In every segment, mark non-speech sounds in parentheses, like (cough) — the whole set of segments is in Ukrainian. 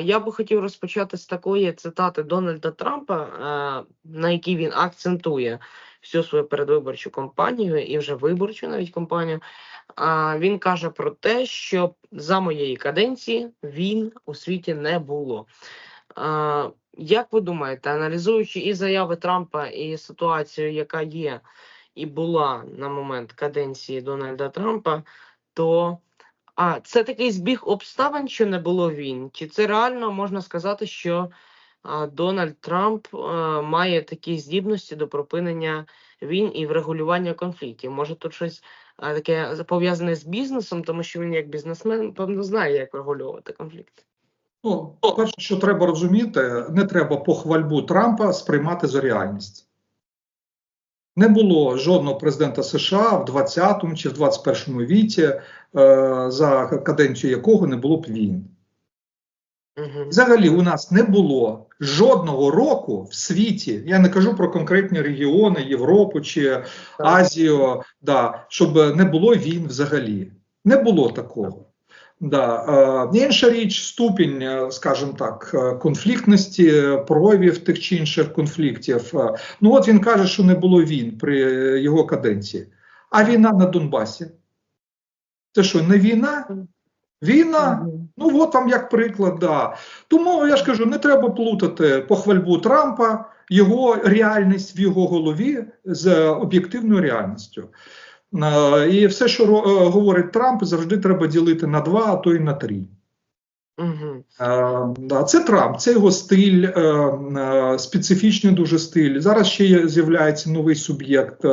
Я би хотів розпочати з такої цитати Дональда Трампа, е, на якій він акцентує всю свою передвиборчу кампанію і вже виборчу навіть кампанію. Він каже про те, що за моєї каденції війн у світі не було. Як ви думаєте, аналізуючи і заяви Трампа, і ситуацію, яка є і була на момент каденції Дональда Трампа, то а це такий збіг обставин, що не було війн? Чи це реально можна сказати, що а, Дональд Трамп а, має такі здібності до припинення війн і врегулювання конфліктів? Може, тут щось а, таке пов'язане з бізнесом, тому що він як бізнесмен певно знає, як врегулювати конфлікти. Ну, перше, що треба розуміти, не треба похвальбу Трампа сприймати за реальність. Не було жодного президента США в 20-му чи в 21-му віці, е, за каденцію якого не було б війн. Угу. Взагалі, у нас не було жодного року в світі, я не кажу про конкретні регіони, Європу чи Азію, да, щоб не було війн взагалі. Не було такого. Да. Е, інша річ, ступінь, е, скажімо так, е, конфліктності, е, проявів тих чи інших конфліктів. Е, Ну от він каже, що не було війн при його каденції. А війна на Донбасі. Це що, не війна? Війна? Ну, от вам як приклад, да. Тому я ж кажу, не треба плутати похвальбу Трампа, його реальність в його голові з об'єктивною реальністю. Е, І все, що е, говорить Трамп, завжди треба ділити на два, а то й на три. Угу. Це Трамп, це його стиль, специфічний дуже стиль. Зараз ще з'являється новий суб'єкт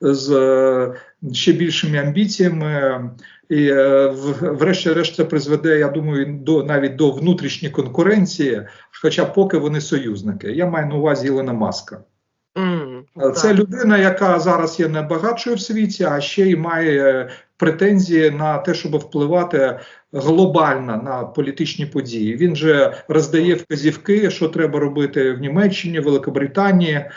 з ще більшими амбіціями. І врешті-решт це призведе, я думаю, до навіть до внутрішньої конкуренції, хоча поки вони союзники. Я маю на увазі Ілона Маска. Е, Це людина, яка зараз є найбагатшою в світі, а ще й має е, претензії на те, щоб впливати глобально на політичні події. Він же роздає вказівки, що треба робити в Німеччині, Великобританії. Е,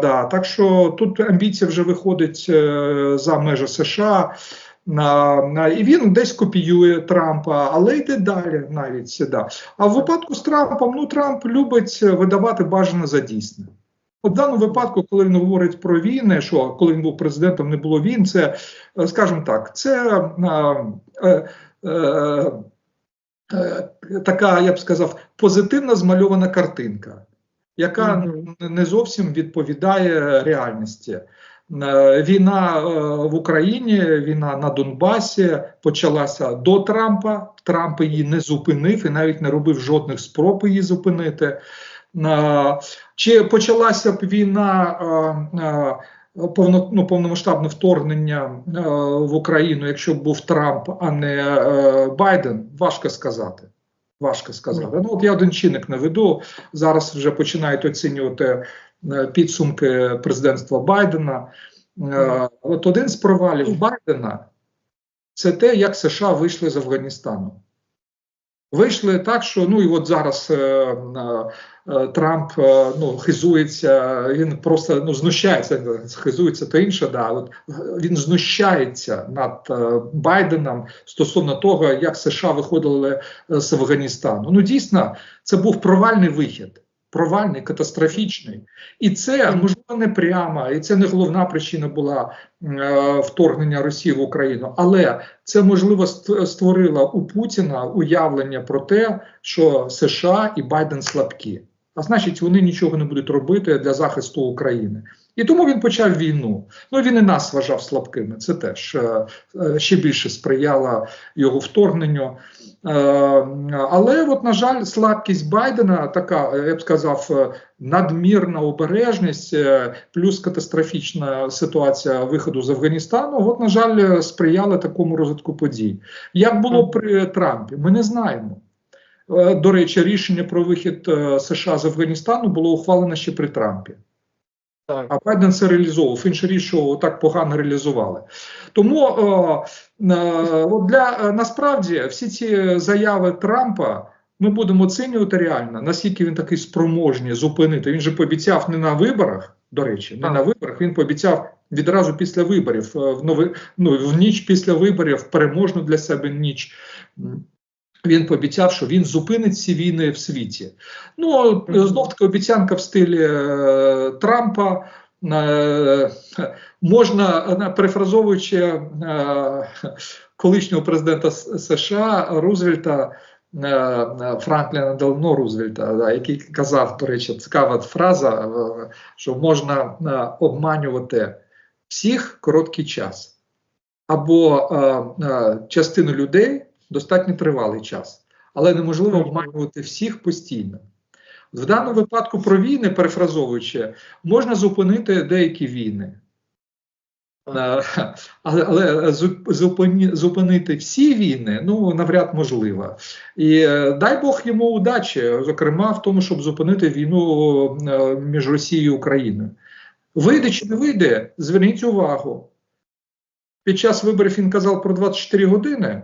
да, так що тут амбіція вже виходить е, за межі США. На, на, і він десь копіює Трампа, але йде далі навіть. Да. А в випадку з Трампом, ну Трамп любить видавати бажане за дійсне. От в даному випадку, коли він говорить про війни, що коли він був президентом, не було війн, це, е, скажімо так, це е, е, е, е, така, я б сказав, позитивна змальована картинка, яка не зовсім відповідає реальності. Е, Війна в Україні, війна на Донбасі почалася до Трампа. Трамп її не зупинив і навіть не робив жодних спроб її зупинити. Е, Чи почалася б війна е, е, повно, ну, повномасштабне вторгнення в Україну, якщо б був Трамп, а не Байден? Важко сказати. Важко сказати. Ну, от я один чинник наведу. Зараз вже починають оцінювати підсумки президентства Байдена. От один з провалів Байдена це те, як США вийшли з Афганістану. Вийшли так, що ну і от зараз е, е, Трамп е, ну, хизується, він просто ну, знущається, хизується то інше, да, от, він знущається над е, Байденом стосовно того, як США виходили з Афганістану. Ну дійсно, це був провальний вихід. Провальний, катастрофічний, і це можливо не прямо, і це не головна причина була е, вторгнення Росії в Україну, але це можливо ст- створило у Путіна уявлення про те, що США і Байден слабкі, а значить, вони нічого не будуть робити для захисту України. І тому він почав війну. Ну він і нас вважав слабкими. Це теж е, е, ще більше сприяло його вторгненню. Е, але, от, на жаль, слабкість Байдена, така, я б сказав, надмірна обережність, плюс катастрофічна ситуація виходу з Афганістану, от, на жаль, сприяли такому розвитку подій. Як було при Трампі, ми не знаємо. До речі, рішення про вихід США з Афганістану було ухвалено ще при Трампі. Так. А Байден це реалізовував. Інша річ, що так погано реалізували. Тому е, е, для е, насправді всі ці заяви Трампа ми будемо оцінювати реально, наскільки він такий спроможний зупинити. Він же пообіцяв не на виборах, до речі, не Так. на виборах. Він пообіцяв відразу після виборів, в нови, ну, в ніч після виборів, переможну для себе ніч. Він пообіцяв, що він зупинить ці війни в світі. Ну знов таки обіцянка в стилі е, Трампа. Е, можна, е, перефразовуючи е, колишнього президента США Рузвельта, е, е, Франкліна Делано Рузвельта, да, який казав, до речі, цікава фраза, що можна обманювати всіх короткий час, або частину людей достатньо тривалий час, але неможливо обманювати всіх постійно. В даному випадку про війни, перефразовуючи, можна зупинити деякі війни. Е, (laughs) Але, але зу- зупинити всі війни ну навряд можливо. І е, дай Бог йому удачі, зокрема в тому, щоб зупинити війну е, між Росією і Україною. Вийде чи не вийде, зверніть увагу. Під час виборів він казав про 24 години.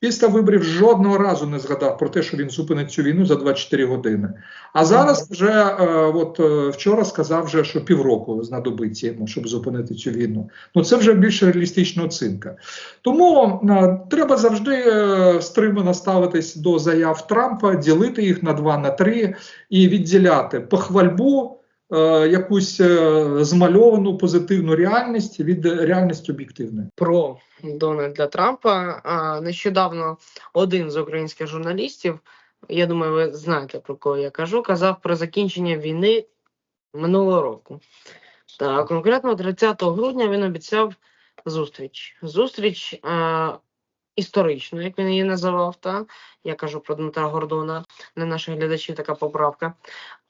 Після виборів жодного разу не згадав про те, що він зупинить цю війну за 24 години. А зараз вже е, от е, вчора сказав, вже, що півроку знадобиться йому, щоб зупинити цю війну. Ну це вже більш реалістична оцінка. Тому е, треба завжди е, стримано ставитись до заяв Трампа, ділити їх на два, на три і відділяти похвальбу. Е, Якусь е, змальовану позитивну реальність від реальності об'єктивної. про Дональда Трампа. Нещодавно один з українських журналістів, я думаю, ви знаєте про кого я кажу, казав про закінчення війни минулого року. Та конкретно 30 грудня він обіцяв зустріч. Зустріч е, історичну, як він її називав. Та? Я кажу про Дмитра Гордона, не наших глядачів така поправка.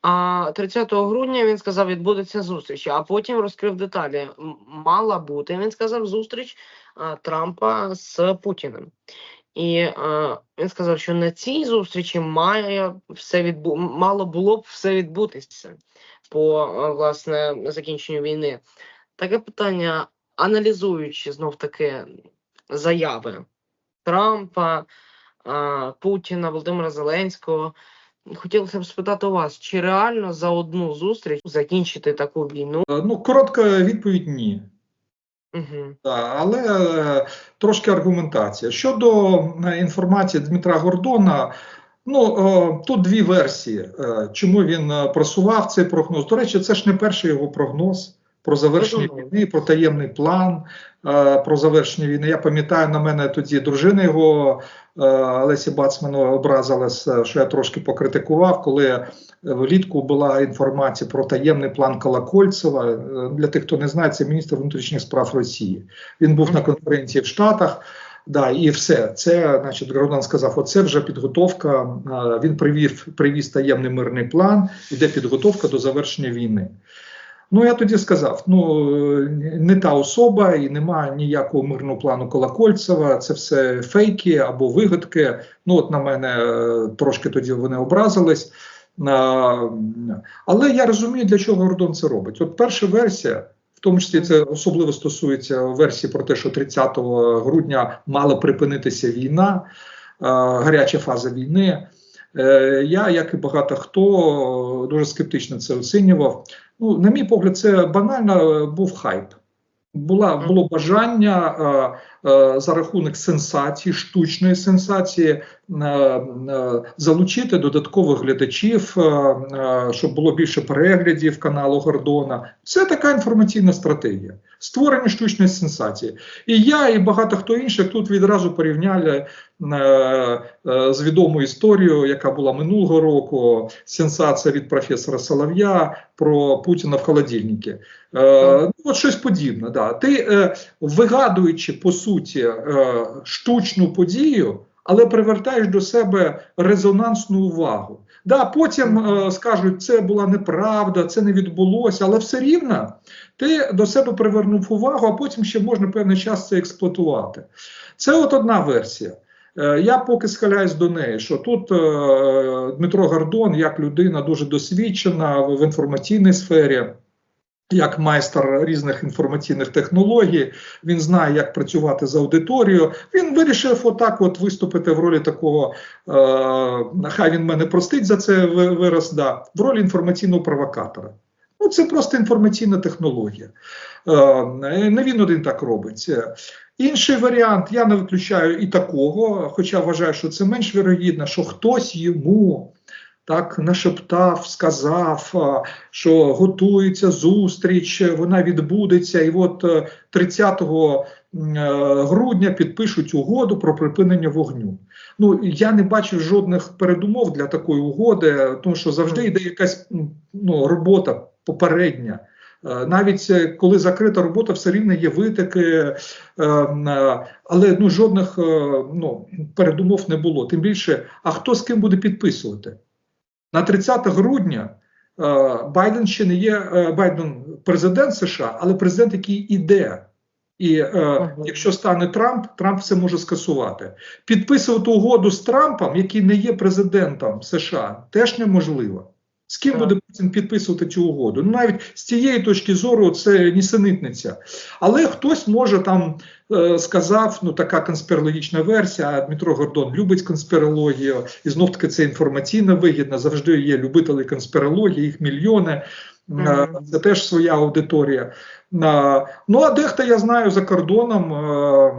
А 30 грудня він сказав, відбудеться зустріч, а потім розкрив деталі. Мала бути, він сказав, зустріч а, Трампа з Путіним. І е, він сказав, що на цій зустрічі має все відбу... мало було б все відбутися по власне закінченню війни. Таке питання, аналізуючи знов таки заяви Трампа, Путіна, Володимира Зеленського. Хотілося б спитати у вас, чи реально за одну зустріч закінчити таку війну? Е, Ну, коротка відповідь ні. Угу. Так, але е, трошки аргументація. Щодо е, інформації Дмитра Гордона, ну тут дві версії, чому він просував цей прогноз. До речі, це ж не перший його прогноз про завершення війни, про таємний план е, про завершення війни. Я пам'ятаю, на мене тоді дружина його е, Лесі Бацману образилась, що я трошки покритикував, коли е, влітку була інформація про таємний план Колокольцева. Е, Для тих, хто не знає, це міністр внутрішніх справ Росії. Він був на конференції в Штатах. Да, і все. Це, значить, Гордон сказав: оце вже підготовка. е, Він привів, привіз таємний мирний план, іде підготовка до завершення війни. Ну, я тоді сказав: ну е, не та особа, і немає ніякого мирного плану Колокольцева, це все фейки або вигадки. Ну, от на мене е, трошки тоді вони образились. Але я розумію, для чого Гордон це робить. От перша версія, в тому числі це особливо стосується версії про те, що 30 грудня мала припинитися війна, гаряча фаза війни. Е, Я, як і багато хто, дуже скептично це оцінював. Ну, на мій погляд, це банально е, був хайп. Була було бажання е, е, за рахунок сенсації, штучної сенсації, залучити додаткових глядачів, е, е, щоб було більше переглядів каналу Гордона. Це така інформаційна стратегія створення штучної сенсації. І я, і багато хто інших тут відразу порівняли е, е, з відомою історією, яка була минулого року. Сенсація від професора Солов'я про Путіна в холодильнику. Е, ну, от щось подібне. Да. Ти е, вигадуючи по суті е, штучну подію, але привертаєш до себе резонансну увагу. Да, потім е, скажуть, це була неправда, це не відбулося, але все рівно ти до себе привернув увагу, а потім ще можна певний час це експлуатувати. Це от одна версія. Е, Я поки схиляюсь до неї, що тут е, Дмитро Гордон, як людина дуже досвідчена в, інформаційній сфері, як майстер різних інформаційних технологій, він знає, як працювати з аудиторією. Він вирішив отак от виступити в ролі такого, е, хай він мене простить за це вираз, да, в ролі інформаційного провокатора. Ну, це просто інформаційна технологія. Е, Не він один так робить. Інший варіант, я не виключаю і такого, хоча вважаю, що це менш вірогідно, що хтось йому так нашептав, сказав, що готується зустріч, вона відбудеться, і от е, 30 е, грудня підпишуть угоду про припинення вогню. Ну я не бачив жодних передумов для такої угоди, тому що завжди йде якась ну, робота попередня. Е, Навіть е, коли закрита робота, все рівно є витики, е, е, але ну жодних е, ну, передумов не було. Тим більше, а хто з ким буде підписувати? На 30 грудня е, Байден ще не є е, Байден президент США, але президент, який іде. І е, якщо стане Трамп, Трамп все може скасувати. Підписувати угоду з Трампом, який не є президентом США, теж неможливо. З ким Так. буде Путін підписувати цю угоду? Ну навіть з цієї точки зору це нісенітниця. Але хтось може там е, сказав, ну така конспірологічна версія. Дмитро Гордон любить конспірологію, і знов таки це інформаційно вигідно. Завжди є любителі конспірології, їх мільйони. Е, Мгм. Це теж своя аудиторія. Е, Ну а дехто я знаю за кордоном, е,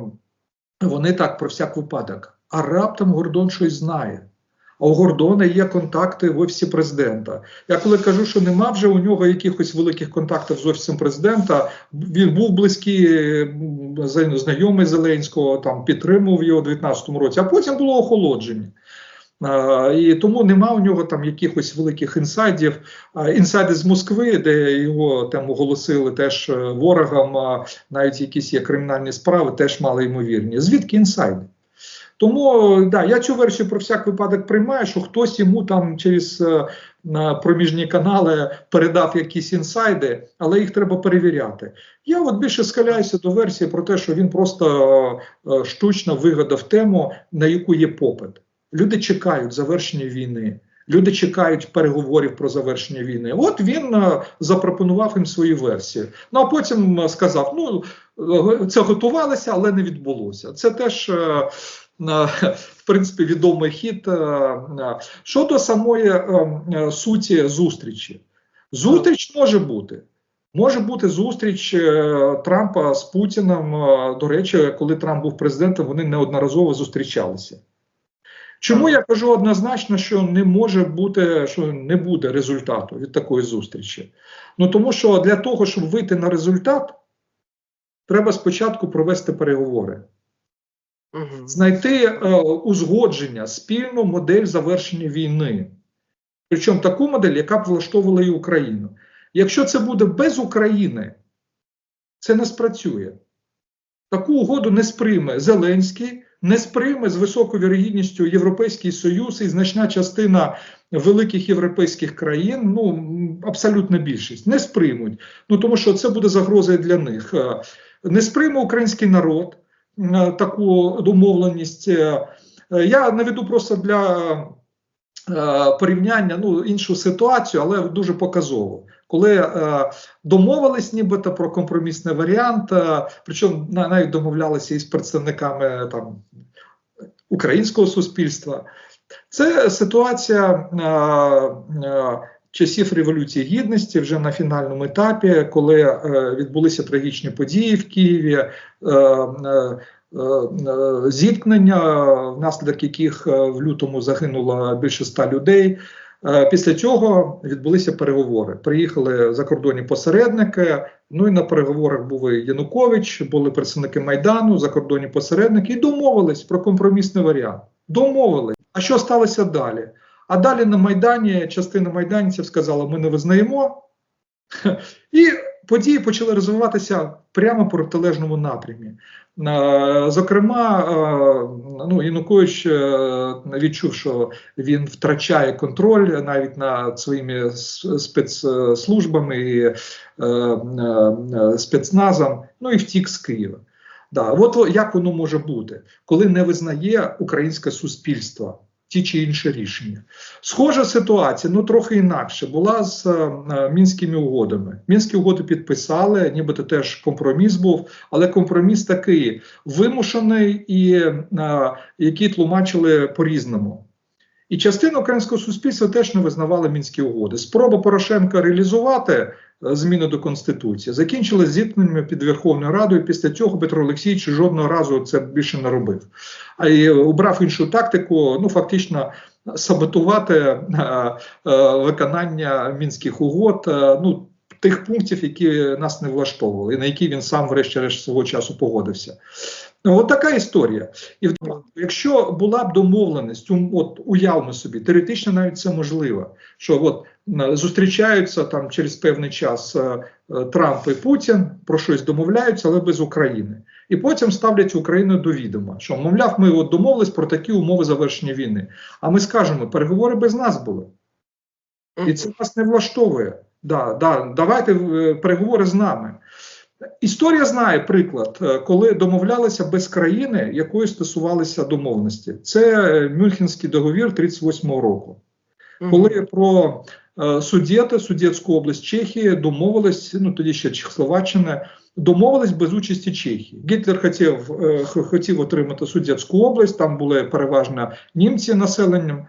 вони так про всяк випадок. А раптом Гордон щось знає. А у Гордона є контакти в офісі президента. Я коли кажу, що нема вже у нього якихось великих контактів з офісом президента, він був близький, знайомий Зеленського, там підтримував його у 2019 році, а потім було охолодження. А, і тому нема у нього там якихось великих інсайдів. А, інсайди з Москви, де його там оголосили теж е, ворогам, а, навіть якісь є кримінальні справи, теж мали ймовірні. Звідки інсайди? Тому да, я цю версію про всяк випадок приймаю, що хтось йому там через е, проміжні канали передав якісь інсайди, але їх треба перевіряти. Я от більше схиляюся до версії про те, що він просто е, штучно вигадав тему, на яку є попит. Люди чекають завершення війни. Люди чекають переговорів про завершення війни. От він е, запропонував їм свою версію. Ну а потім сказав: ну це готувалося, але не відбулося. Це теж. е, В принципі, відомий хід е, е. щодо самої е, суті зустрічі. Зустріч може бути. Може бути зустріч Трампа з Путіним. До речі, коли Трамп був президентом, вони неодноразово зустрічалися. Чому я кажу однозначно, що не може бути, що не буде результату від такої зустрічі? Ну тому що для того, щоб вийти на результат, треба спочатку провести переговори, Знайти е, узгодження, спільну модель завершення війни. Причому таку модель, яка б влаштовувала і Україну. Якщо це буде без України, це не спрацює. Таку угоду не сприйме Зеленський, не сприйме з високою вірогідністю Європейський Союз і значна частина великих європейських країн, ну абсолютна більшість, не сприймуть. Ну тому що це буде загрозою для них. Е, Не сприйме український народ таку домовленість. Е, е, Я наведу просто для е, порівняння ну, іншу ситуацію, але дуже показово. Коли е, домовились нібито про компромісний варіант, е, причому на- навіть домовлялися із представниками там, українського суспільства, це ситуація е, е, часів Революції Гідності вже на фінальному етапі, коли е, відбулися трагічні події в Києві. Е, е, Зіткнення, внаслідок яких в лютому загинуло більше ста людей. Після цього відбулися переговори. Приїхали закордонні посередники. Ну і на переговорах був Янукович, були представники Майдану, закордонні посередники, і домовились про компромісний варіант. Домовились. А що сталося далі? А далі на Майдані частина майданців сказала: ми не визнаємо. І події почали розвиватися прямо по протилежному напрямі. Е, Зокрема, е, ну, Янукович е, відчув, що він втрачає контроль навіть над своїми спецслужбами і спецназом, ну і втік з Києва. Да, от як воно може бути, коли не визнає українське суспільство ті чи інші рішення. Схожа ситуація, ну трохи інакше, була з е, мінськими угодами. Мінські угоди підписали, нібито теж компроміс був, але компроміс такий вимушений і е, який тлумачили по-різному. І частина українського суспільства теж не визнавала мінські угоди. Спроба Порошенка реалізувати е, зміни до конституції закінчилась зіткненнями під Верховною Радою. Після цього Петро Олексійович жодного разу це більше не робив. А й обрав іншу тактику. Ну фактично саботувати е, е, виконання мінських угод. е, ну тих пунктів, які нас не влаштовували, і на які він сам, врешті-решт, свого часу погодився. Ну, от така історія. І якщо була б домовленість, от уявимо собі, теоретично навіть це можливо, що от зустрічаються там через певний час е, е, Трамп і Путін про щось домовляються, але без України. І потім ставлять Україну до відома, що мовляв, ми от домовились про такі умови завершення війни. А ми скажемо, переговори без нас були. І це нас не влаштовує. Да, да, давайте е, переговори з нами. Історія знає приклад, е, коли домовлялися без країни, якої стосувалися домовленості. Це е, Мюнхенський договір 38-го року, коли про е, Судєти, Судєтську область Чехії домовились, ну тоді ще Чехословаччина, домовились без участі Чехії. Гітлер хотів, хотів отримати Судєтську область, там були переважно німці населенням.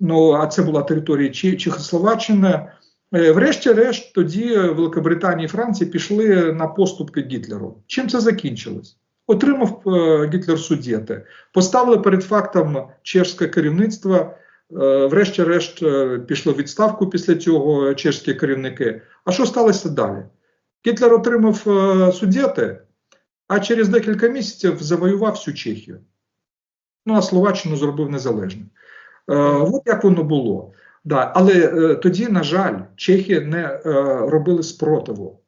Ну, а це була територія Чехословаччини. Е, Врешті-решт, тоді Великобританія і Франція пішли на поступки Гітлеру. Чим це закінчилось? Отримав е, Гітлер суддєти, поставили перед фактом чешське керівництво. е, Врешті-решт е, пішло відставку після цього чешські керівники. А що сталося далі? Гітлер отримав е, суддєти, а через декілька місяців завоював всю Чехію. Ну а Словаччину зробив незалежним. Е, от як воно було. Да, але е, тоді, на жаль, чехи не е, робили спротиву.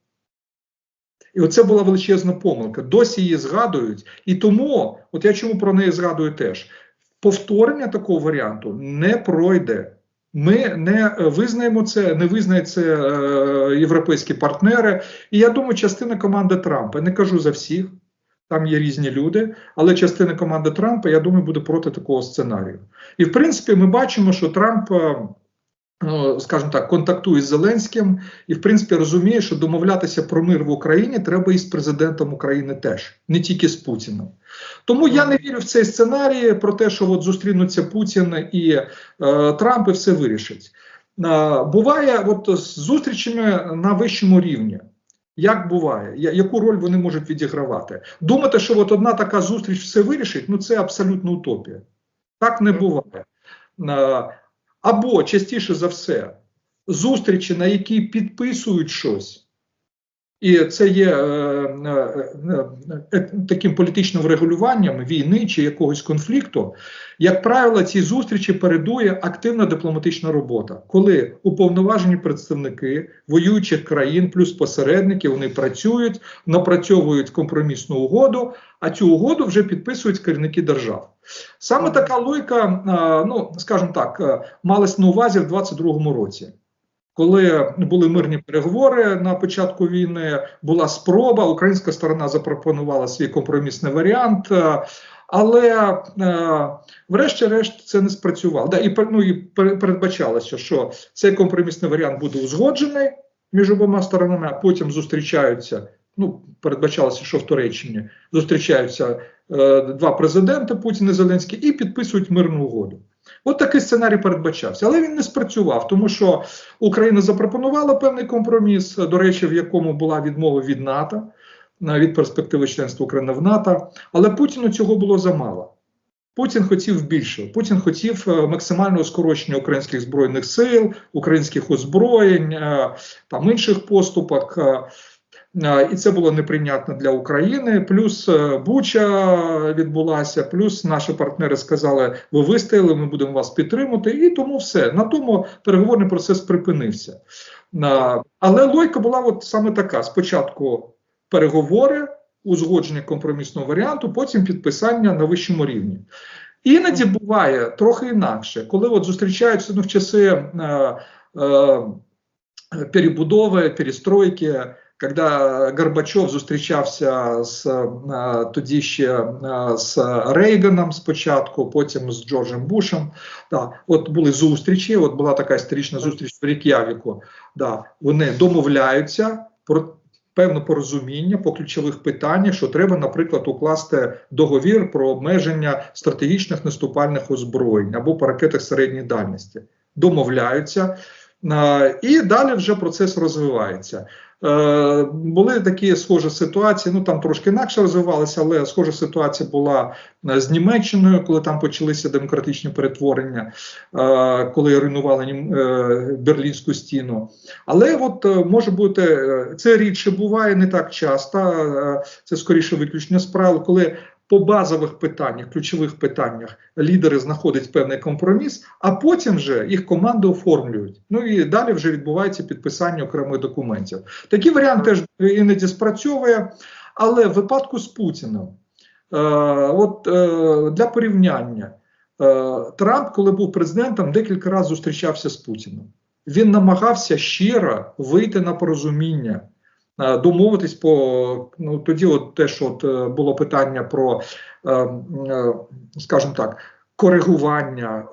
І оце була величезна помилка. Досі її згадують. І тому, от я чому про неї згадую теж: повторення такого варіанту не пройде. Ми не е, визнаємо це, не визнають це е, європейські партнери. І я думаю, частина команди Трампа, не кажу за всіх, там є різні люди, але частина команди Трампа, я думаю, буде проти такого сценарію. І в принципі, ми бачимо, що Трамп, е, скажімо так, контактує з Зеленським і, в принципі, розуміє, що домовлятися про мир в Україні треба і з президентом України теж, не тільки з Путіним. Тому я не вірю в цей сценарій про те, що от зустрінуться Путін і е, Трамп і все вирішить. Е, буває от з зустрічами на вищому рівні. Як буває, Я- яку роль вони можуть відігравати? Думати, що от одна така зустріч все вирішить, ну це абсолютно утопія. Так не буває. Е, Або частіше за все, зустрічі, на які підписують щось, і це є е, е, е, е, таким політичним врегулюванням війни чи якогось конфлікту. Як правило, ці зустрічі передує активна дипломатична робота, коли уповноважені представники воюючих країн плюс посередники вони працюють, напрацьовують компромісну угоду, а цю угоду вже підписують керівники держав. Саме така логіка, е, ну скажімо так, е, малась на увазі в 22-му році. Коли були мирні переговори на початку війни, була спроба, українська сторона запропонувала свій компромісний варіант, е, але е, врешті-решт це не спрацювало. Да, і, ну, і передбачалося, що цей компромісний варіант буде узгоджений між обома сторонами, а потім зустрічаються. Ну, передбачалося, що в Туреччині зустрічаються е, два президенти Путін і Зеленський і підписують мирну угоду. От такий сценарій передбачався, але він не спрацював, тому що Україна запропонувала певний компроміс, до речі, в якому була відмова від НАТО е, від перспективи членства України в НАТО. Але Путіну цього було замало. Путін хотів більше. Путін хотів е, максимального скорочення українських збройних сил, українських озброєнь, е, там інших поступок. І це було неприйнятно для України. Плюс е, Буча відбулася, плюс наші партнери сказали: ви вистояли, ми будемо вас підтримувати. І тому все. На тому переговорний процес припинився. Але логіка була от саме така: спочатку переговори, узгодження компромісного варіанту, потім підписання на вищому рівні. Іноді буває трохи інакше, коли от зустрічаються ну, в часи е, е, перебудови, перестройки, коли Горбачов зустрічався з тоді ще з Рейганом спочатку, потім з Джорджем Бушем. Да, от були зустрічі. От була така історична зустріч в Рік'явіку. Да, вони домовляються про певне порозуміння по ключових питаннях, що треба, наприклад, укласти договір про обмеження стратегічних наступальних озброєнь або по ракетах середньої дальності. Домовляються. І далі вже процес розвивається. Е, Були такі схожі ситуації. Ну там трошки інакше розвивалися, але схожа ситуація була е, з Німеччиною, коли там почалися демократичні перетворення, е, коли руйнували Берлінську стіну. Але от може бути це рідше буває не так часто. Це скоріше виключення з правил, коли по базових питаннях, ключових питаннях лідери знаходять певний компроміс, а потім вже їх команди оформлюють. Ну і далі вже відбувається підписання окремих документів. Такий варіант теж іноді спрацьовує, але в випадку з Путіним, е, от е, для порівняння, е, Трамп, коли був президентом, декілька разів зустрічався з Путіним. Він намагався щиро вийти на порозуміння. Е, Домовитись по ну тоді, от теж от е, було питання про, е, скажімо так, коригування,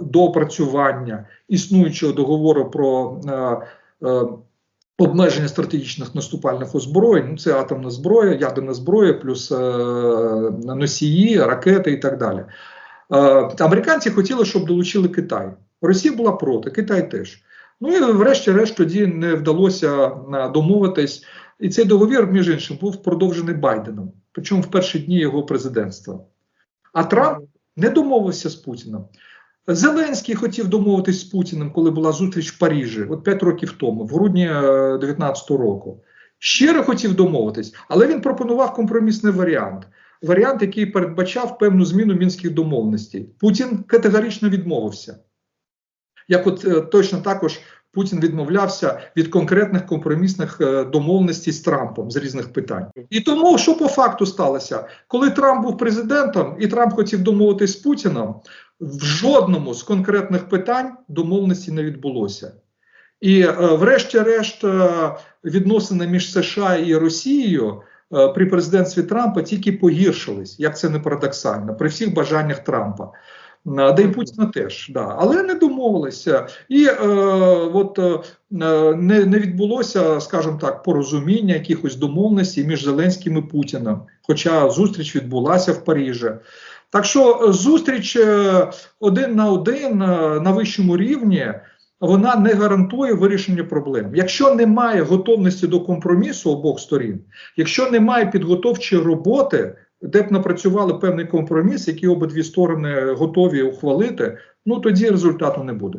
доопрацювання існуючого договору про обмеження стратегічних наступальних озброєнь. Ну, це атомна зброя, ядерна зброя, плюс носії, ракети і так далі. Американці хотіли, щоб долучили Китай. Росія була проти, Китай теж. Ну і врешті-решт тоді не вдалося е, домовитись. І цей договір, між іншим, був продовжений Байденом, причому в перші дні його президентства. А Трамп не домовився з Путіним. Зеленський хотів домовитись з Путіним, коли була зустріч в Парижі, от 5 років тому, в грудні 2019 року. Щиро хотів домовитись, але він пропонував компромісний варіант. Варіант, який передбачав певну зміну мінських домовленостей. Путін категорично відмовився. Як от е, точно також Путін відмовлявся від конкретних компромісних е, домовленостей з Трампом з різних питань. І тому, що по факту сталося, коли Трамп був президентом і Трамп хотів домовитись з Путіном, в жодному з конкретних питань домовленості не відбулося. І, е, врешті-решт, відносини між США і Росією при президентстві Трампа тільки погіршились, як це не парадоксально, при всіх бажаннях Трампа. Да і Путіна теж, да. але не домовилися. І е, от е, не, не відбулося, скажімо так, порозуміння якихось домовленостей між Зеленським і Путіним. Хоча зустріч відбулася в Парижі. Так що зустріч е, один на один е, на вищому рівні. Вона не гарантує вирішення проблем. Якщо немає готовності до компромісу обох сторін, якщо немає підготовчої роботи, де б напрацювали певний компроміс, який обидві сторони готові ухвалити, ну тоді результату не буде.